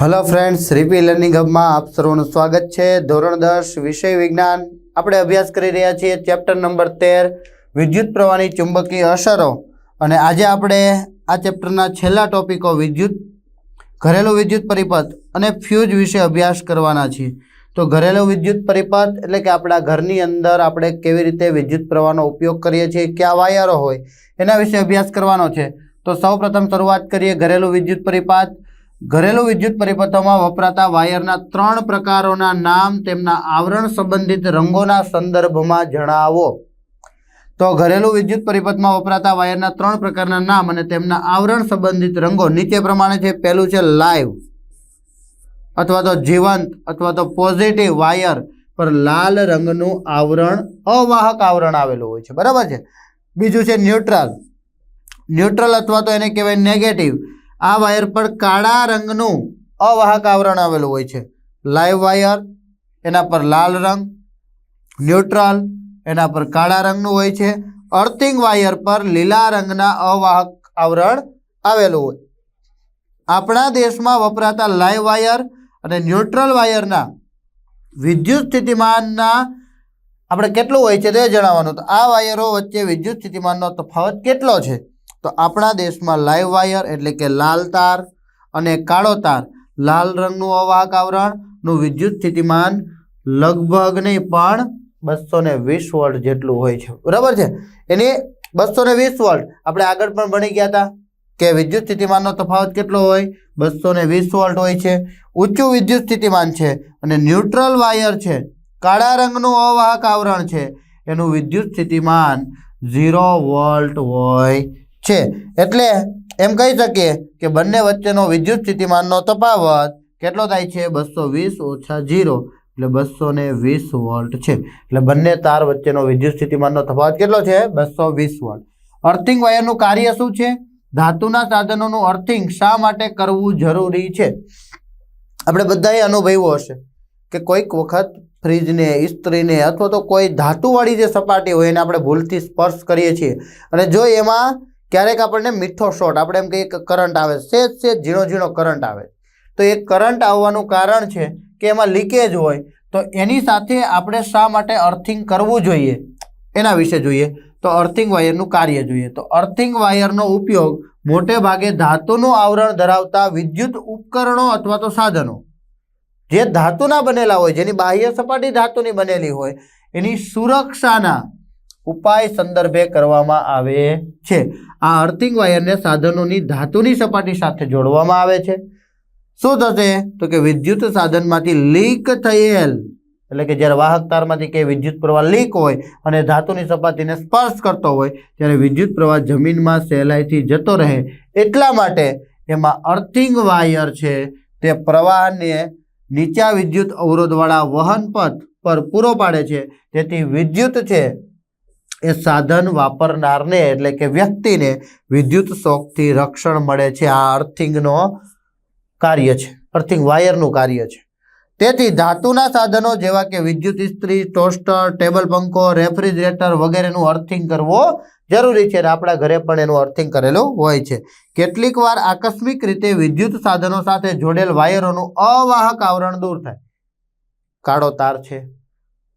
Hello friends રીપી learning હબમાં આપ સર્વનું સ્વાગત છે. ધોરણ દસ, વિષય વિજ્ઞાન. આપણે અભ્યાસ કરી રહ્યા છીએ ચેપ્ટર નંબર તેર, વિદ્યુત પ્રવાહની ચુંબકીય અસરો. અને આજે આપણે આ ચેપ્ટરના છેલ્લા ટોપિકો વિદ્યુત, ઘરેલું વિદ્યુત પરિપથ અને ફ્યુઝ વિશે અભ્યાસ કરવાના છીએ. તો ઘરેલું વિદ્યુત પરિપથ એટલે કે આપણા ઘરની અંદર આપણે કેવી રીતે વિદ્યુત પ્રવાહનો ઉપયોગ કરીએ છીએ, કયા વાયરો હોય, એના વિશે અભ્યાસ કરવાનો છે. તો સૌપ્રથમ શરૂઆત કરીએ ઘરેલું વિદ્યુત પરિપાત ઘરેલું વિદ્યુત પરિપથોમાં વપરાતા વાયરના ત્રણ પ્રકારોના નામ તેમના આવરણ સંબંધિત રંગોના સંદર્ભમાં જણાવો. તો ઘરેલું વિદ્યુત પરિપથમાં વપરાતા વાયરના ત્રણ પ્રકારના નામ અને તેમના આવરણ સંબંધિત રંગો નીચે પ્રમાણે છે. પહેલું છે લાઈવ અથવા તો જીવંત અથવા તો પોઝિટિવ વાયર પર લાલ રંગનું આવરણ, અવાહક આવરણ આવેલું હોય છે. બરાબર છે? બીજું છે ન્યુટ્રલ. ન્યુટ્રલ અથવા તો એને કહેવાય નેગેટિવ આ વાયર પર કાળા રંગનું અવાહક આવરણ આવેલું હોય છે. લાઈવ વાયર, એના પર લાલ રંગ, ન્યુટ્રલ, એના પર કાળા રંગનું હોય છે. અર્થિંગ વાયર પર લીલા રંગના અવાહક આવરણ આવેલું હોય. આપણા દેશમાં વપરાતા લાઈવ વાયર અને ન્યુટ્રલ વાયરના વિદ્યુત સ્થિતિમાનના આપણે કેટલું હોય છે તે જણાવવાનું. તો આ વાયરો વચ્ચે વિદ્યુત સ્થિતિમાનનો તફાવત કેટલો છે? તો આપણા દેશમાં લાઈવ વાયર એટલે કે લાલ તાર અને કાળો તાર, લાલ રંગનું અવાહક આવરણનું વિદ્યુત સ્થિતિમાન લગભગ નહીં, પણ બસો ને વીસ વોલ્ટ જેટલું હોય છે. બરાબર છે? એની બસો ને વીસ વોલ્ટ. આપણે આગળ પણ ભણી ગયા હતા કે વિદ્યુત સ્થિતિમાનનો તફાવત કેટલો હોય? બસો ને વીસ વોલ્ટ હોય છે. ઊંચું વિદ્યુત સ્થિતિમાન છે અને ન્યુટ્રલ વાયર છે. કાળા રંગનું અવાહક આવરણ છે. એનું વિદ્યુત સ્થિતિમાન ઝીરો વોલ્ટ હોય છે. એટલે એમ કહી શકીએ કે બંને વચ્ચેનો વિદ્યુત સ્થિતિમાનનો તફાવત કેટલો થાય છે? બસો વીસ ઓછા ઝીરો. એટલે બસો ને વીસ વોલ્ટ છે. એટલે બંને તાર વચ્ચેનો વિદ્યુત સ્થિતિમાનનો તફાવત કેટલો છે? બસો વીસ વોલ્ટ. અર્થિંગ વાયરનું કાર્ય શું છે? ધાતુના સાધનોનું અર્થિંગ શા માટે કરવું જરૂરી છે? આપણે બધાએ અનુભવ્યું હશે કે કોઈક વખત ફ્રીજને, ઇસ્ત્રીને અથવા તો કોઈ ધાતુવાળી જે સપાટી હોય એને આપણે ભૂલથી સ્પર્શ કરીએ છીએ. અને જો એમાં ક્યારેક આપણને મીઠો શોટ આપણે એમ કહીએ કે કરંટ આવે. સેજ સેજ ઝીણો ઝીણો કરંટ આવે. તો એ કરંટ આવવાનું કારણ છે કે એમાં લીકેજ હોય, તો એની સાથે આપણે શા માટે અર્થિંગ કરવું જોઈએ? એના વિશે જોઈએ. તો અર્થિંગ વાયરનું કાર્ય જોઈએ. તો અર્થિંગ વાયરનો ઉપયોગ મોટે ભાગે ધાતુનું આવરણ ધરાવતા વિદ્યુત ઉપકરણો અથવા તો સાધનો. જે ધાતુના બનેલા હોય, જેની બાહ્ય સપાટી ધાતુની બનેલી હોય, એની સુરક્ષાના ઉપાય સંદર્ભે કરવામાં આવે છે. આ અર્થિંગ વાયરને સાધનોની ધાતુની સપાટી સાથે જોડવામાં આવે છે. શું થશે? તો કે વિદ્યુત સાધનમાંથી લીક થયેલ, એટલે કે જ્યારે વાહક તારમાંથી કે વિદ્યુત પ્રવાહ લીક હોય અને ધાતુની સપાટીને સ્પર્શ કરતો હોય, ત્યારે વિદ્યુત પ્રવાહ જમીનમાં સહેલાઈથી જતો રહે. એટલા માટે એમાં અર્થિંગ વાયર છે. તે પ્રવાહને નીચા વિદ્યુત અવરોધવાળા વહન પથ પર પૂરો પાડે છે. તેથી વિદ્યુત છે એ સાધન વાપરનારને, એટલે કે વ્યક્તિને વિદ્યુત શોકથી રક્ષણ મળે છે. આ અર્થિંગનો કાર્ય છે. અર્થિંગ વાયરનું કાર્ય છે. તેથી ધાતુના સાધનો જેવા કે વિદ્યુત ઇસ્ત્રી, ટોસ્ટર, ટેબલ પંખો, રેફ્રિજરેટર વગેરેનું અર્થિંગ કરવો જરૂરી છે. અને આપણા ઘરે પણ એનું અર્થિંગ કરેલું હોય છે. કેટલીક વાર આકસ્મિક રીતે વિદ્યુત સાધનો સાથે જોડેલ વાયરોનું અવાહક આવરણ દૂર થાય. કાળો તાર છે.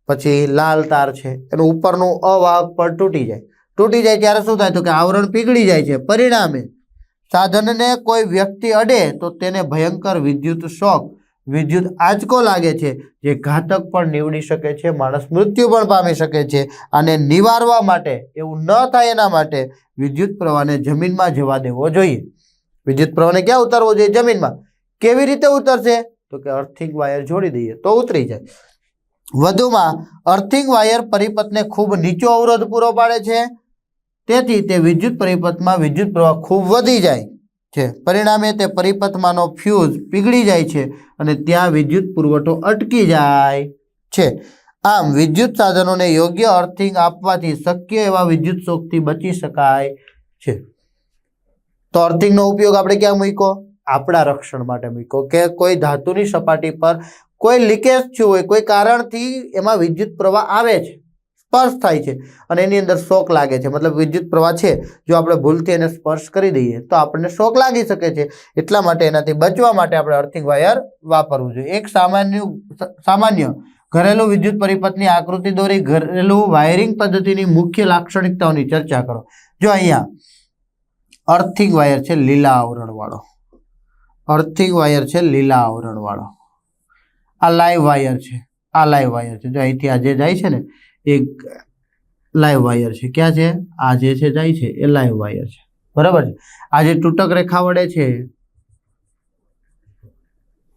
પછી લાલ તાર છે, એનું ઉપરનું અવાહક પણ તૂટી જાય. તૂટી જાય ત્યારે શું થાય તો કે આવરણ પીગળી જાય છે. પરિણામે સાધનને કોઈ વ્યક્તિ અડે તો તેને ભયંકર વિદ્યુત શોક, વિદ્યુત આંચકો લાગે છે, જે ઘાતક પણ નીવડી શકે છે, માણસ મૃત્યુ પણ પામી શકે છે અને નિવારવા માટે એવું ન થાય એના માટે વિદ્યુત પ્રવાહને જમીનમાં જવા દેવો જોઈએ. વિદ્યુત પ્રવાહને ક્યાં ઉતારવો જોઈએ? જમીનમાં. કેવી રીતે ઉતરશે? તો કે અર્થિંગ વાયર જોડી દઈએ તો ઉતરી જાય. વધુમાં અર્થિંગ વાયર પરિપથને ખૂબ નીચો અવરોધ પૂરો પાડે છે. તેથી તે વિદ્યુત પરિપથમાં વિદ્યુત પ્રવાહ ખૂબ વધી જાય છે. પરિણામે તે પરિપથમાંનો ફ્યુઝ પીગળી જાય છે અને ત્યાં વિદ્યુત પુરવઠો અટકી જાય છે. આમ વિદ્યુત સાધનોને યોગ્ય અર્થિંગ આપવાથી શક્ય એવા વિદ્યુત શોકથી બચી શકાય છે. તો અર્થિંગનો ઉપયોગ આપણે ક્યાં મૂક્યો? આપણા રક્ષણ માટે મૂક્યો. કે કોઈ ધાતુની સપાટી પર કોઈ લીકેજ થયું હોય, કોઈ કારણથી એમાં વિદ્યુત પ્રવાહ આવે છે, સ્પર્શ થાય છે અને એની અંદર શોક લાગે છે. મતલબ વિદ્યુત પ્રવાહ છે, જો આપણે ભૂલથી એને સ્પર્શ કરી દઈએ, તો આપણને શોક લાગી શકે છે. એટલા માટે એનાથી બચવા માટે આપણે અર્થિંગ વાયર વાપરવું જોઈએ. એક સામાન્ય સામાન્ય ઘરેલું વિદ્યુત પરિપથની આકૃતિ દોરી ઘરેલું વાયરિંગ પદ્ધતિની મુખ્ય લાક્ષણિકતાઓની ચર્ચા કરો. જો અહીંયા અર્થિંગ વાયર છે, લીલા આવરણવાળો અર્થિંગ વાયર છે, લીલા આવરણવાળો આ લાઈવ વાયર છે, આ લાઈવ વાયર છે. જો અહીંથી આ જાય છે ને, એ લાઈવ વાયર છે. ક્યાં છે? આ જે છે, જાય છે, એ લાઈવ વાયર છે. બરાબર છે? આ જે તૂટક રેખા વડે છે,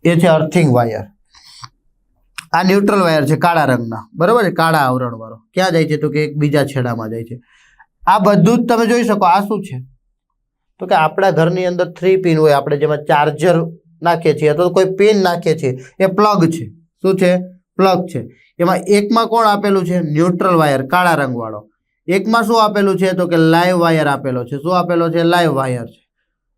એ છે અર્થિંગ વાયર આ ન્યુટ્રલ વાયર છે, કાળા રંગના. બરાબર છે? કાળા આવરણવાળો. ક્યાં જાય છે? તો કે એક બીજા છેડામાં જાય છે. આ બધું જ તમે જોઈ શકો. આ શું છે? તો કે આપણા ઘરની અંદર થ્રી પિન હોય, આપણે જેમાં ચાર્જર નાખીએ છીએ અથવા કોઈ પિન નાખીએ છીએ એ પ્લગ છે. શું છે? પ્લગ છે. એમાં એકમાં કોણ આપેલું છે? ન્યુટ્રલ વાયર કાળા રંગવાળો. એકમાં શું આપેલું છે? તો કે લાઈવ વાયર આપેલો છે. શું આપેલો છે? લાઈવ વાયર છે.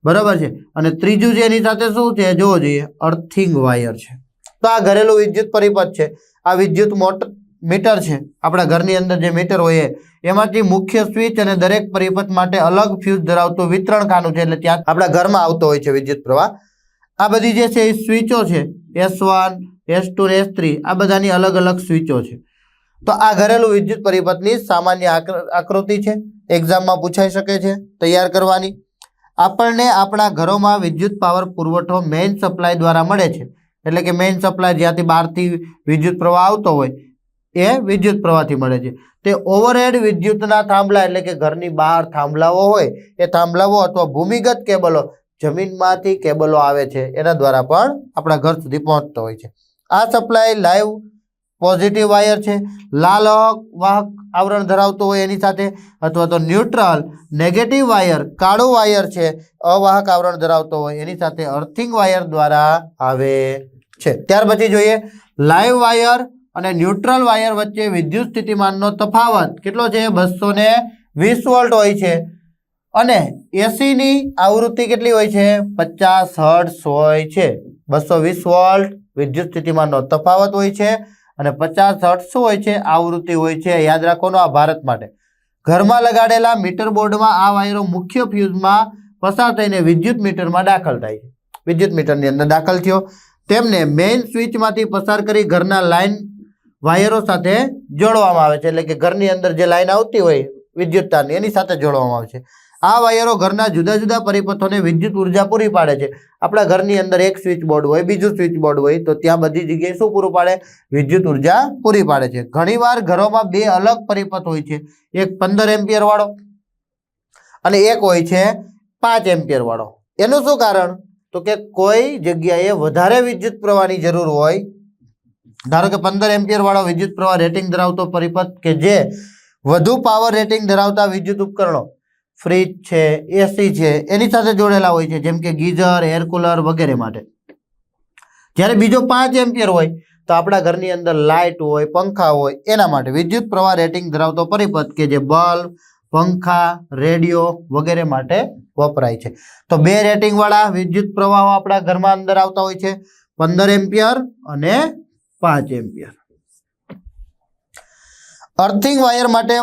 બરાબર છે? અને ત્રીજું છે એની સાથે શું છે? જોવો જોઈએ અર્થિંગ વાયર છે. તો આ ઘરેલું વિદ્યુત પરિપથ છે. આ વિદ્યુત મોટર મીટર છે. આપણા ઘરની અંદર જે મીટર હોય એમાંથી મુખ્ય સ્વિચ અને દરેક પરિપથ માટે અલગ ફ્યુઝ ધરાવતું વિતરણ ખાનું છે. એટલે ત્યાં આપણા ઘરમાં આવતો હોય છે વિદ્યુત પ્રવાહ. આ બધી જે છે એ સ્વિચો છે S one S two S three આ બધાની અલગ અલગ સ્વિચો છે. તો આ ઘરેલું વિદ્યુત પરિપથની સામાન્ય આકૃ- આકૃતિ છે. એક્ઝામમાં પૂછાઈ શકે છે. તૈયાર કરવાની. આપણને આપણા ઘરોમાં વિદ્યુત પાવર પુરવઠો મેઇન સપ્લાય દ્વારા મળે છે. એટલે કે મેઇન સપ્લાય જ્યાંથી બહારથી વિદ્યુત પ્રવાહ આવતો હોય, એ વિદ્યુત પ્રવાહથી મળે છે. તે ઓવરહેડ વિદ્યુતના થાંભલા એટલે કે ઘરની બહાર થાંભલાઓ હોય, એ થાંભલાઓ અથવા ભૂમિગત કેબલો જમીનમાંથી કેબલો આવે છે, એના દ્વારા પણ આપણા ઘર સુધી પહોંચતો હોય છે. આ સપ્લાય લાઈવ પોઝિટિવ વાયર છે. લાલ વાહક આવરણ ધરાવતો હોય એની સાથે અથવા તો ન્યુટ્રલ, નેગેટિવ વાયર, કાળો વાયર છે, અવાહક આવરણ ધરાવતો હોય એની સાથે અર્થિંગ વાયર દ્વારા આવે છે. ત્યાર પછી જોઈએ, લાઈવ વાયર અને ન્યુટ્રલ વાયર વચ્ચે વિદ્યુત સ્થિતિમાનનો તફાવત કેટલો છે? બસો વીસ વોલ્ટ હોય છે. અને એસીની આવૃત્તિ કેટલી હોય છે? પચાસ હર્ટ્સ હોય છે. બસો વીસ વોલ્ટ વિદ્યુત સ્થિતિમાનનો તફાવત હોય છે અને પચાસ હર્ટ્સ શું હોય છે? આવૃત્તિ હોય છે. યાદ રાખવાનું આ ભારત માટે. ઘરમાં લગાડેલા મીટર બોર્ડમાં આ વાયરો મુખ્ય ફ્યુઝમાં પસાર થઈને વિદ્યુત મીટરમાં દાખલ થાય છે. વિદ્યુત મીટરની અંદર દાખલ થયો. તેમને મેઇન સ્વિચમાંથી પસાર કરી ઘરના લાઇન વાયરો સાથે જોડવામાં આવે છે. એટલે કે ઘરની અંદર જે લાઇન આવતી હોય વિદ્યુત તારની એની સાથે જોડવામાં આવે છે. આ વાયરો ઘરના જુદા જુદા પરિપથોને વિદ્યુત ઊર્જા પૂરી પાડે છે. આપણા ઘરની અંદર એક સ્વિચ બોર્ડ હોય, બીજું સ્વિચ બોર્ડ હોય, તો ત્યાં બધી જગ્યાએ શું પૂરું પાડે? વિદ્યુત ઊર્જા પૂરી પાડે છે. ઘણીવાર ઘરોમાં બે અલગ પરિપથ હોય છે. એક પંદર એમ્પિયર વાળો અને એક હોય છે પાંચ એમ્પિયર વાળો. એનું શું કારણ? તો કે કોઈ જગ્યાએ વધારે વિદ્યુત પ્રવાહની જરૂર હોય, ધારો કે પંદર એમ્પિયર વાળો વિદ્યુત પ્રવાહ રેટિંગ ધરાવતો પરિપથ કે જે વધુ પાવર રેટિંગ ધરાવતા વિદ્યુત ઉપકરણો ફ્રીજ છે એસી છે, એની સાથે જોડેલા હોય છે, જેમ કે ગીઝર એર કુલર વગેરે માટે. જ્યારે બીજો પાંચ એમ્પિયર હોય, તો આપણા ઘરની અંદર લાઇટ હોય, પંખા હોય, એના માટે વિદ્યુત પ્રવાહ રેટિંગ ધરાવતો પરિપથ કે જે બલ્બ, પંખા, રેડિયો વગેરે માટે વપરાય છે. તો બે રેટિંગવાળા વિદ્યુત પ્રવાહો આપણા ઘરમાં અંદર આવતા હોય છે, પંદર એમ્પિયર અને પાંચ એમ્પિયર. અર્થિંગ વાયર માટે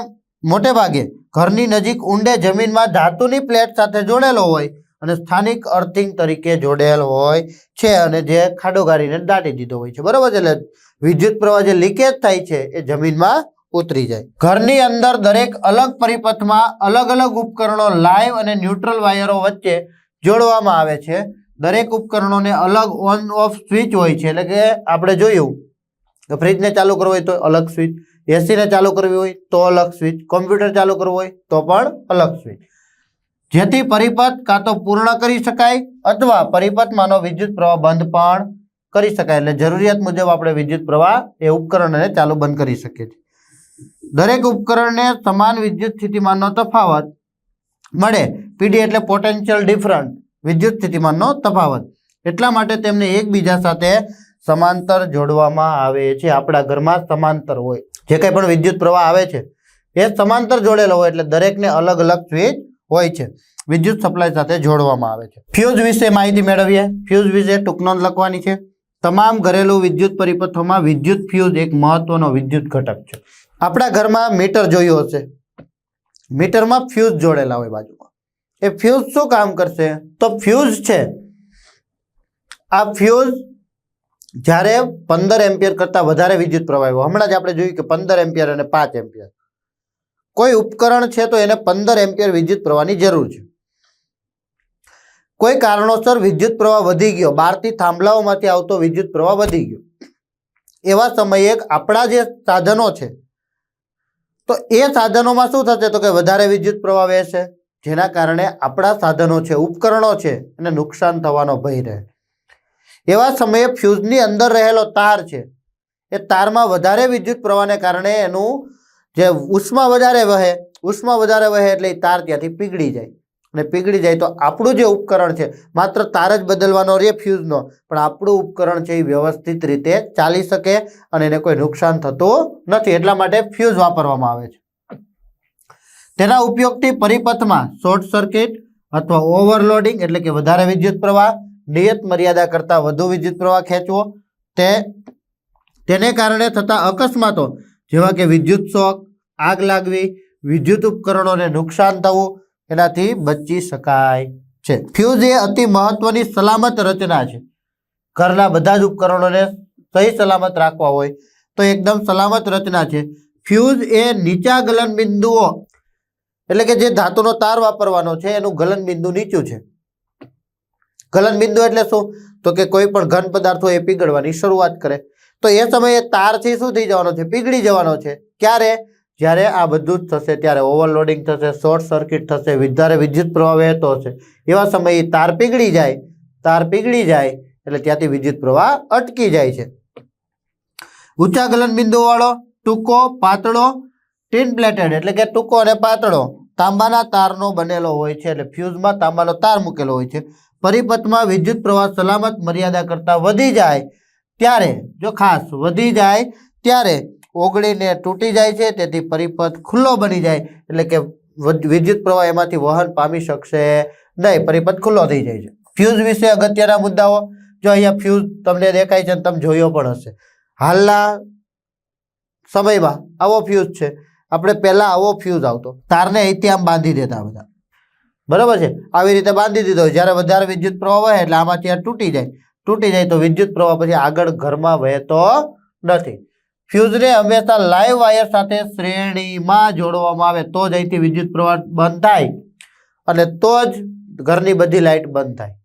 મોટે ભાગે ઘરની નજીક ઊંડે જમીનમાં ધાતુની પ્લેટ સાથે જોડેલો હોય અને સ્થાનિક અર્થિંગ તરીકે જોડેલ હોય છે અને જે ખાડો ગાડીને દાટી દીધો હોય છે. બરોબર એટલે વિદ્યુત પ્રવાહ જે લીકેજ થાય છે એ જમીનમાં ઉતરી જાય. ઘરની અંદર દરેક અલગ પરિપથમાં અલગ અલગ ઉપકરણો લાઈવ અને ન્યુટ્રલ વાયરો વચ્ચે જોડવામાં આવે છે. દરેક ઉપકરણોને અલગ ઓન ઓફ સ્વિચ હોય છે. એટલે કે આપણે જોયું કે ફ્રીજને ચાલુ કરવો હોય તો અલગ સ્વિચ એસીને ચાલુ કરવી હોય તો અલગ સ્વિચ કોમ્પ્યુટર ચાલુ કરવું હોય તો પણ અલગ સ્વિચ જેથી પરિપથ કાં તો પૂર્ણ કરી શકાય અથવા પરિપથમાંનો વિદ્યુત પ્રવાહ બંધ પણ કરી શકાય. એટલે જરૂરિયાત મુજબ આપણે વિદ્યુત પ્રવાહ એ ઉપકરણને ચાલુ બંધ કરી શકીએ છીએ. દરેક ઉપકરણને સમાન વિદ્યુત સ્થિતિમાનનો તફાવત મળે. પીડી એટલે પોટેન્શિયલ ડિફરન્ટ વિદ્યુત સ્થિતિમાનનો તફાવત. એટલા માટે તેમને એકબીજા સાથે સમાંતર જોડવામાં આવે છે. આપણા ઘરમાં સમાંતર હોય. જે કંઈ પણ વિદ્યુત પ્રવાહ આવે છે, એ સમાંતર જોડેલો હોય એટલે દરેકને અલગ અલગ સ્વિચ હોય છે. વિદ્યુત સપ્લાય સાથે જોડવામાં આવે છે. ફ્યુઝ વિશે માહિતી મેળવીએ. ફ્યુઝ વિશે ટૂંક નોંધ લખવાની છે. તમામ ઘરેલું વિદ્યુત પરિપથોમાં વિદ્યુત ફ્યુઝ એક મહત્વનો વિદ્યુત ઘટક છે. આપણા ઘરમાં મીટર જોયું હશે. મીટરમાં ફ્યુઝ જોડેલા હોય બાજુમાં. એ ફ્યુઝ શું કામ કરશે? તો ફ્યુઝ છે. આ ફ્યુઝ જ્યારે પંદર એમ્પિયર કરતાં વધારે વિદ્યુત પ્રવાહ હમણાં જ આપણે જોયું કે પંદર એમ્પિયર અને પાંચ એમ્પિયર. કોઈ ઉપકરણ છે તો એને પંદર એમ્પિયર વિદ્યુત પ્રવાહની જરૂર છે. કોઈ કારણોસર વિદ્યુત પ્રવાહ વધી ગયો. બહારથી થાંભલાઓમાંથી આવતો વિદ્યુત પ્રવાહ વધી ગયો. એવા સમયે આપણા જે સાધનો છે, તો એ સાધનોમાં શું થશે? તો કે વધારે વિદ્યુત પ્રવાહ વહેશે, જેના કારણે આપણા સાધનો છે, ઉપકરણો છે, એને નુકસાન થવાનો ભય રહે. એવા સમયે ફ્યુઝની અંદર રહેલો તાર છે. એ તારમાં વધારે વિદ્યુત પ્રવાહને કારણે એનું જે ઉષ્મા વધારે વહે, ઉષ્મા વધારે વહે એટલે એ તાર ત્યાંથી પીગળી જાય. અને પીગળી જાય તો આપણું જે ઉપકરણ છે, માત્ર તાર જ બદલવાનો રહે ફ્યુઝનો, પણ આપણું ઉપકરણ છે એ વ્યવસ્થિત રીતે ચાલી શકે અને એને કોઈ નુકસાન થતું નથી. એટલા માટે ફ્યુઝ વાપરવામાં આવે છે. તેના ઉપયોગથી પરિપથમાં શોર્ટ સર્કિટ અથવા ઓવરલોડિંગ એટલે કે વધારે વિદ્યુત પ્રવાહ નિયત મર્યાદા કરતાં વધુ વિદ્યુત પ્રવાહ ખેંચવો. તે, તેને કારણે થતા અકસ્માતો, જેવા કે વિદ્યુત શોક, આગ લાગવી, વિદ્યુત ઉપકરણોને નુકસાન થવું, એનાથી બચી શકાય છે. ફ્યુઝ એ અતિ મહત્વની સલામત રચના છે. ઘરના બધા જ ઉપકરણોને સહી સલામત રાખવા હોય તો એકદમ સલામત રચના છે. ફ્યુઝ એ નીચા ગલન બિંદુઓ એટલે કે જે ધાતુનો તાર વાપરવાનો છે, એનું ગલન બિંદુ નીચું છે. ગલન બિંદુ એટલે શું? તો કે કોઈ પણ ઘન પદાર્થો એ પીગળવાની શરૂઆત કરે. તો એ સમયે તારથી શું થઈ જવાનો છે? પીગળી જવાનો છે. ક્યારે? જ્યારે આ બધું જ થશે, ત્યારે ઓવરલોડિંગ થશે, શોર્ટ સર્કિટ થશે, વધારે વિદ્યુત પ્રવાહ વહેતો હશે. એવા સમયે તાર પીગળી જાય. તાર પીગળી જાય એટલે ત્યાંથી વિદ્યુત પ્રવાહ અટકી જાય છે. ઊંચા ગલન બિંદુવાળો, ટૂંકો, પાતળો, ટીન પ્લેટેડ એટલે કે ટૂંકો અને પાતળો. તાંબાના તારનો બનેલો હોય છે એટલે ફ્યુઝમાં તાંબાનો તાર મૂકેલો હોય છે. પરિપથમાં વિદ્યુત પ્રવાહ સલામત મર્યાદા કરતાં વધી જાય, ત્યારે, જો ખાસ વધી જાય, ત્યારે ઓગળીને તૂટી જાય છે, તેથી પરિપથ ખુલ્લો બની જાય, એટલે કે વિદ્યુત પ્રવાહ એમાંથી વહન પામી શકશે નહીં, પરિપથ ખુલ્લો થઈ જાય છે. ફ્યુઝ વિશે અગત્યના મુદ્દાઓ, જો અહીંયા ફ્યુઝ તમને દેખાય છે તમે જોયો પણ હશે. હાલના સમયમાં આવો ફ્યુઝ છે. આપણે પહેલાં આવો ફ્યુઝ આવતો. તારને અહીંથી આમ બાંધી દેતા બધા. બરાબર છે? આવી રીતે બાંધી દીધો જ્યારે વધારે વિદ્યુત પ્રવાહ વહે એટલે આમાંથી આ તૂટી જાય. તૂટી જાય તો વિદ્યુત પ્રવાહ પછી આગળ ઘરમાં વહેતો નથી. ફ્યુઝને હંમેશા લાઈવ વાયર સાથે શ્રેણીમાં જોડવામાં આવે. તો જ અહીંથી વિદ્યુત પ્રવાહ બંધ થાય. અને તો જ ઘરની બધી લાઇટ બંધ થાય.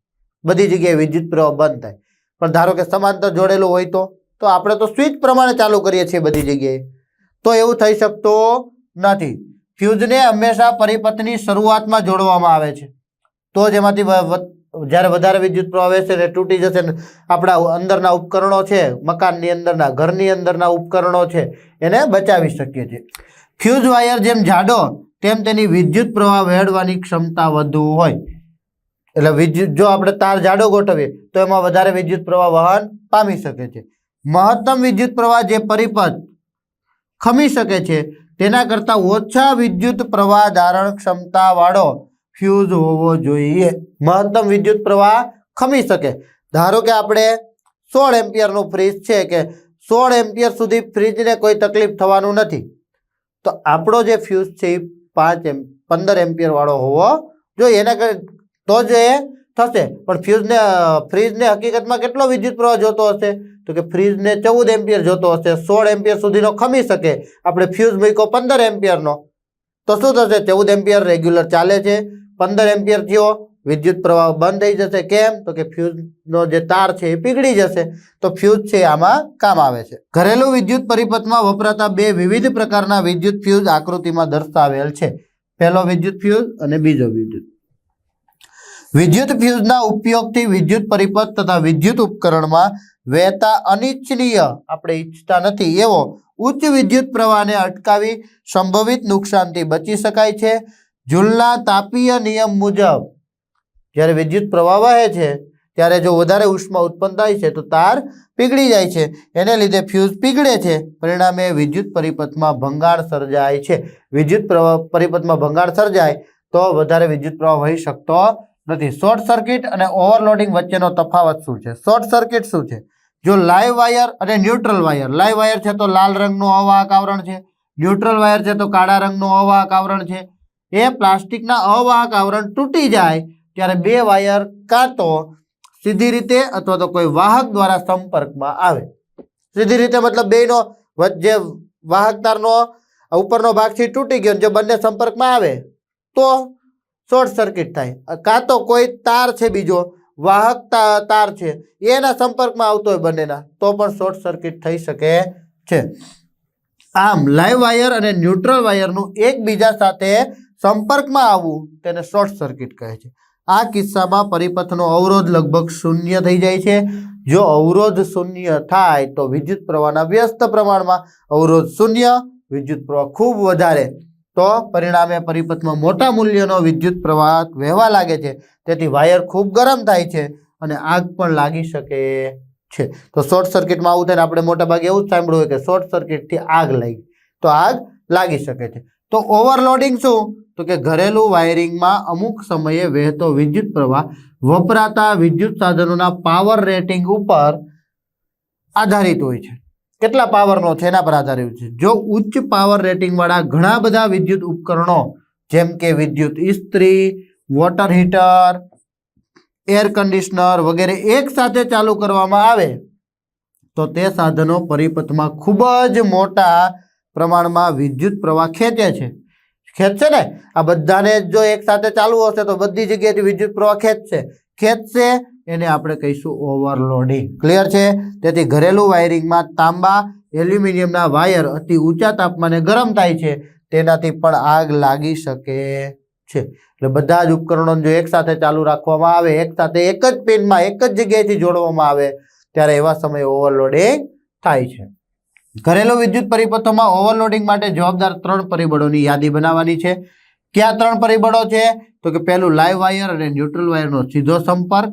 બધી જગ્યાએ વિદ્યુત પ્રવાહ બંધ થાય. પણ ધારો કે સમાંતર જોડેલું હોય તો? તો આપણે તો સ્વિચ પ્રમાણે ચાલુ કરીએ છીએ બધી જગ્યાએ. તો એવું થઈ શકતું નથી. ફ્યુઝને હંમેશા પરિપથની શરૂઆતમાં જોડવામાં આવે છે. તો જ એમાંથી જ્યારે વધારે વિદ્યુત પ્રવાહ વહેશે ને તૂટી જશે ને આપણા અંદરના ઉપકરણો છે, મકાનની અંદરના, ઘરની અંદરના ઉપકરણો છે, એને બચાવી શકીએ છીએ. ફ્યુઝ વાયર જેમ જાડો, તેમ તેની વિદ્યુત પ્રવાહ વહેડવાની ક્ષમતા વધુ હોય. એટલે વિદ્યુત, જો આપણે તાર જાડો ગોઠવીએ, તો એમાં વધારે વિદ્યુત પ્રવાહ વહન પામી શકે છે. મહત્તમ વિદ્યુત પ્રવાહ જે પરિપથ ખમી શકે છે તેના કરતાં ઓછા વિદ્યુત પ્રવાહ ધારણ ક્ષમતા વાળો ફ્યુઝ હોવો જોઈએ. મહત્તમ વિદ્યુત પ્રવાહ ખમી શકે. ધારો કે આપણે સોળ એમ્પિયરનું ફ્રીજ છે કે સોળ એમ્પિયર સુધી ફ્રીજને કોઈ તકલીફ થવાનું નથી. તો આપણો જે ફ્યુઝ છે એ પાંચ એમ, પંદર એમ્પિયરવાળો હોવો જોઈએ. એના તો જ એ થશે. પણ ફ્યુઝને ફ્રીજને હકીકતમાં કેટલો વિદ્યુત પ્રવાહ જોતો હશે? તો કે ફ્રીજને ચૌદ એમ્પિયર જોતો હશે, સોળ એમ્પિયર સુધીનો ખમી શકે. આપણે ફ્યુઝ મૂક્યો પંદર એમ્પિયરનો. તો શું થશે? ચૌદ એમ્પિયર રેગ્યુલર ચાલે છે. પંદર એમ્પિયર થયો, વિદ્યુત પ્રવાહ બંધ થઈ જશે. કેમ? તો કે ફ્યુઝનો જે તાર છે એ પીગળી જશે. તો ફ્યુઝ છે આમાં કામ આવે છે. ઘરેલું વિદ્યુત પરિપથમાં વપરાતા બે વિવિધ પ્રકારના વિદ્યુત ફ્યુઝ આકૃતિમાં દર્શાવેલ છે. પહેલો વિદ્યુત ફ્યુઝ અને બીજો વિદ્યુત વિદ્યુત ફ્યુઝના ઉપયોગથી વિદ્યુત પરિપથ તથા વિદ્યુત ઉપકરણમાં વહેતા અનિચ્છનીય, આપણે ઈચ્છતા નથી, એવો ઉચ્ચ વિદ્યુત પ્રવાહને અટકાવી સંભવિત નુકસાનથી બચી શકાય છે. જૂલના તાપીય નિયમ મુજબ, જ્યારે વિદ્યુત પ્રવાહ વહે છે, ત્યારે જો વધારે ઉષ્મા ઉત્પન્ન થાય છે, તો તાર પીગળી જાય છે. એને લીધે ફ્યુઝ પીગળે છે. પરિણામે વિદ્યુત પરિપથમાં ભંગાણ સર્જાય છે. વિદ્યુત પ્રવાહ પરિપથમાં ભંગાણ સર્જાય તો વધારે વિદ્યુત પ્રવાહ વહી શકતો નથી. શોર્ટ સર્કિટ અને ઓવરલોડિંગ વચ્ચેનો તફાવત શું છે? શોર્ટ સર્કિટ શું છે? જો લાઈવ વાયર અને ન્યુટ્રલ વાયર, લાઈવ વાયર છે તો લાલ રંગનું અવાહક આવરણ છે, ન્યુટ્રલ વાયર છે તો કાળા રંગનું અવાહક આવરણ છે. એ પ્લાસ્ટિકના અવાહક આવરણ તૂટી જાય ત્યારે બે વાયર કાં તો સીધી રીતે અથવા તો કોઈ વાહક દ્વારા સંપર્કમાં આવે. સીધી રીતે મતલબ બેનો જે વાહક તારનો ઉપરનો ભાગ છે તૂટી ગયો જો બંને સંપર્કમાં આવે, તો શોર્ટ સર્કિટ થાય. કાં તો કોઈ તાર છે બીજો, વાહક તાર છે, એના સંપર્કમાં આવતો હોય બંનેના, તો પણ શોર્ટ સર્કિટ થઈ શકે છે. આમ, લાઈવ વાયર અને ન્યુટ્રલ વાયરનું એકબીજા સાથે સંપર્કમાં આવવું તેને શોર્ટ સર્કિટ કહે છે. આ કિસ્સામાં પરિપથનો અવરોધ લગભગ શૂન્ય થઈ જાય છે. જો અવરોધ શૂન્ય થાય, તો વિદ્યુત પ્રવાહના વ્યસ્ત પ્રમાણમાં અવરોધ શૂન્ય, વિદ્યુત પ્રવાહ ખૂબ વધારે. તો પરિણામે પરિપથમાં મોટા મૂલ્યનો વિદ્યુત પ્રવાહ વહેવા લાગે છે. તેથી વાયર ખૂબ ગરમ થાય છે અને આગ પણ લાગી શકે છે. તો શોર્ટ સર્કિટમાં આવું થાય આપણે મોટાભાગે એવું જ સાંભળ્યું હોય કે શોર્ટ સર્કિટથી આગ લાગી તો આગ લાગી શકે છે. તો ઓવરલોડિંગ શું? તો કે ઘરેલું વાયરિંગમાં અમુક સમયે વહેતો વિદ્યુત પ્રવાહ વપરાતા વિદ્યુત સાધનોના પાવર રેટિંગ ઉપર આધારિત હોય છે. કેટલા પાવરનો છે? એના પર આધારિત છે. જો ઉચ્ચ પાવર રેટિંગવાળા ઘણા બધા વિદ્યુત ઉપકરણો, જેમ કે વિદ્યુત ઇસ્ત્રી વોટર હીટર એર કન્ડિશનર વગેરે એક સાથે ચાલુ કરવામાં આવે, તો તે સાધનો પરિપથમાં ખૂબ જ મોટા પ્રમાણમાં વિદ્યુત પ્રવાહ ખેંચે છે. ખેંચશે ને? આ બધાને જો એક સાથે ચાલુ હશે તો બધી જગ્યાએથી વિદ્યુત પ્રવાહ ખેંચશે. ખેંચશે એને આપણે કહીશું ઓવરલોડિંગ ક્લિયર છે? તેથી ઘરેલું વાયરિંગમાં તાંબા, એલ્યુમિનિયમના વાયર અતિ ઊંચા તાપમાને ગરમ થાય છે, તેનાથી પણ આગ લાગી શકે છે. એટલે બધા જ ઉપકરણો જો એક સાથે ચાલુ રાખવામાં આવે, એક સાથે એક જ પિનમાં, એક જ જગ્યાએથી જોડવામાં આવે, ત્યારે એવા સમયે ઓવરલોડિંગ થાય છે. ઘરેલું વિદ્યુત પરિપથોમાં ઓવરલોડિંગ માટે જવાબદાર ત્રણ પરિબળોની યાદી બનાવવાની છે. કયા ત્રણ પરિબળો છે? તો કે પહેલું લાઈવ વાયર અને ન્યુટ્રલ વાયરનો સીધો સંપર્ક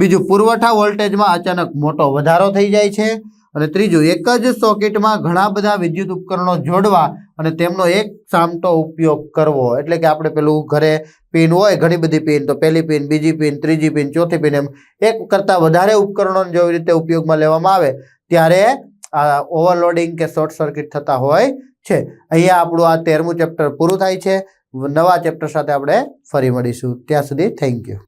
બીજું પુરવઠા વોલ્ટેજમાં અચાનક મોટો વધારો થઈ જાય છે અને ત્રીજું એક જ સોકેટમાં ઘણા બધા વિદ્યુત ઉપકરણો જોડવા અને તેમનો એક સામટો ઉપયોગ કરવો. એટલે કે આપણે પેલું ઘરે પિન હોય, ઘણી બધી પિન, તો પહેલી પિન, બીજી પિન, ત્રીજી પિન, ચોથી પિન એમ એક કરતાં વધારે ઉપકરણોને જેવી રીતે ઉપયોગમાં લેવામાં આવે ત્યારે આ ઓવરલોડિંગ કે શોર્ટ સર્કિટ થતા હોય છે. અહીંયા આપણું આ તેરમું ચેપ્ટર પૂરું થાય છે. નવા ચેપ્ટર સાથે આપણે ફરી મળીશું. ત્યાં સુધી થેન્ક યુ.